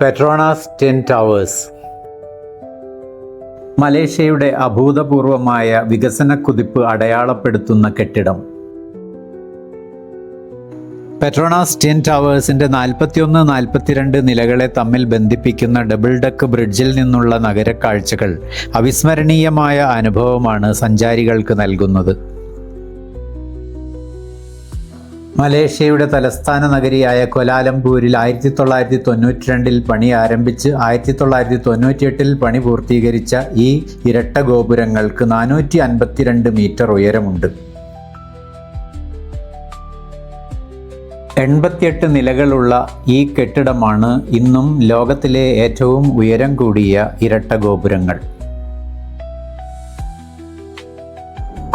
Petronas twin towers മലേഷ്യയുടെ അഭൂതപൂർവമായ വികസന കുതിപ്പ് അടയാളപ്പെടുത്തുന്ന കെട്ടിടം. പെട്രോണാസ് ടെൻ ടവേഴ്സിന്റെ നാൽപ്പത്തിയൊന്ന് നാൽപ്പത്തിരണ്ട് നിലകളെ തമ്മിൽ ബന്ധിപ്പിക്കുന്ന ഡബിൾ ഡെക്ക് ബ്രിഡ്ജിൽ നിന്നുള്ള നഗരക്കാഴ്ചകൾ അവിസ്മരണീയമായ അനുഭവമാണ് സഞ്ചാരികൾക്ക് നൽകുന്നത്. മലേഷ്യയുടെ തലസ്ഥാന നഗരിയായ കൊലാലംപൂരിൽ ആയിരത്തി തൊള്ളായിരത്തി തൊണ്ണൂറ്റി രണ്ടിൽ പണി ആരംഭിച്ച് ആയിരത്തി തൊള്ളായിരത്തി തൊണ്ണൂറ്റിയെട്ടിൽ പണി പൂർത്തീകരിച്ച ഈ ഇരട്ട ഗോപുരങ്ങൾക്ക് നാനൂറ്റി അൻപത്തിരണ്ട് മീറ്റർ ഉയരമുണ്ട്. എൺപത്തിയെട്ട് നിലകളുള്ള ഈ കെട്ടിടമാണ് ഇന്നും ലോകത്തിലെ ഏറ്റവും ഉയരം കൂടിയ ഇരട്ട ഗോപുരങ്ങൾ.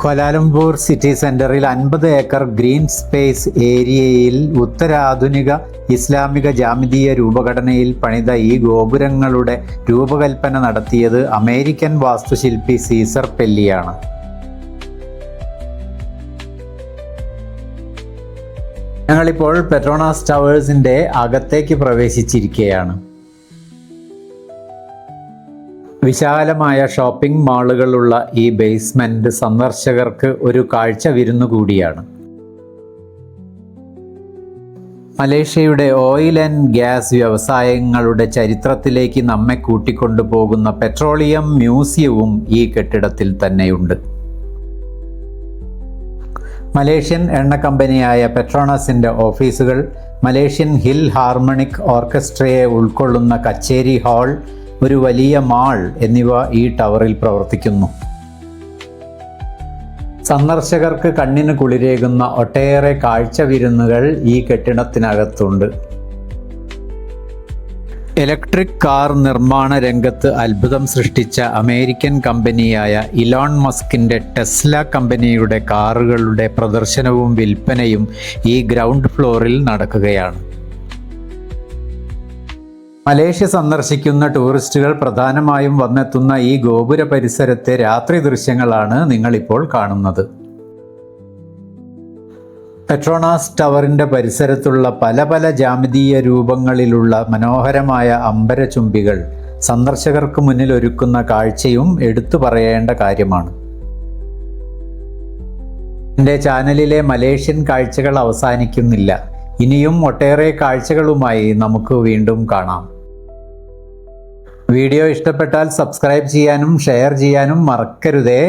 കൊലാലംപൂർ സിറ്റി സെന്ററിൽ അൻപത് ഏക്കർ ഗ്രീൻ സ്പേസ് ഏരിയയിൽ ഉത്തരാധുനിക ഇസ്ലാമിക ജാമിതീയ രൂപഘടനയിൽ പണിത ഈ ഗോപുരങ്ങളുടെ രൂപകൽപ്പന നടത്തിയത് അമേരിക്കൻ വാസ്തുശില്പി സീസർ പെല്ലിയാണ്. ഞങ്ങളിപ്പോൾ പെട്രോണാസ് ടവേഴ്സിന്റെ അകത്തേക്ക് പ്രവേശിച്ചിരിക്കുകയാണ്. വിശാലമായ ഷോപ്പിംഗ് മാളുകളുള്ള ഈ ബേസ്മെന്റ് സന്ദർശകർക്ക് ഒരു കാഴ്ച വിരുന്നു കൂടിയാണ്. മലേഷ്യയുടെ ഓയിൽ ആൻഡ് ഗ്യാസ് വ്യവസായങ്ങളുടെ ചരിത്രത്തിലേക്ക് നമ്മെ കൂട്ടിക്കൊണ്ടുപോകുന്ന പെട്രോളിയം മ്യൂസിയവും ഈ കെട്ടിടത്തിൽ തന്നെയുണ്ട്. മലേഷ്യൻ എണ്ണ കമ്പനിയായ പെട്രോണസിന്റെ ഓഫീസുകൾ മലേഷ്യൻ ഹിൽ ഹാർമണിക് ഓർക്കസ്ട്രയെ ഉൾക്കൊള്ളുന്ന കച്ചേരി ഹാൾ ഒരു വലിയ മാൾ എന്നിവ ഈ ടവറിൽ പ്രവർത്തിക്കുന്നു. സന്ദർശകർക്ക് കണ്ണിന് കുളിരേകുന്ന ഒട്ടേറെ കാഴ്ച വിരുന്നുകൾ ഈ കെട്ടിടത്തിനകത്തുണ്ട്. ഇലക്ട്രിക് കാർ നിർമ്മാണ രംഗത്ത് അത്ഭുതം സൃഷ്ടിച്ച അമേരിക്കൻ കമ്പനിയായ ഇലോൺ മസ്കിന്റെ ടെസ്ല കമ്പനിയുടെ കാറുകളുടെ പ്രദർശനവും വിൽപ്പനയും ഈ ഗ്രൗണ്ട് ഫ്ലോറിൽ നടക്കുകയാണ്. മലേഷ്യ സന്ദർശിക്കുന്ന ടൂറിസ്റ്റുകൾ പ്രധാനമായും വന്നെത്തുന്ന ഈ ഗോപുര പരിസരത്തെ രാത്രി ദൃശ്യങ്ങളാണ് നിങ്ങളിപ്പോൾ കാണുന്നത്. പെട്രോണാസ് ടവറിന്റെ പരിസരത്തുള്ള പല പല ജാമിതീയ രൂപങ്ങളിലുള്ള മനോഹരമായ അമ്പരചുംബികൾ സന്ദർശകർക്ക് മുന്നിൽ ഒരുക്കുന്ന കാഴ്ചയും എടുത്തു പറയേണ്ട കാര്യമാണ്. എന്റെ ചാനലിലെ മലേഷ്യൻ കാഴ്ചകൾ അവസാനിക്കുന്നില്ല. ഇനിയും ഒട്ടേറെ കാഴ്ചകളുമായി നമുക്ക് വീണ്ടും കാണാം. വീഡിയോ ഇഷ്ടപ്പെട്ടാൽ സബ്സ്ക്രൈബ് ചെയ്യാനും ഷെയർ ചെയ്യാനും മറക്കരുതേ.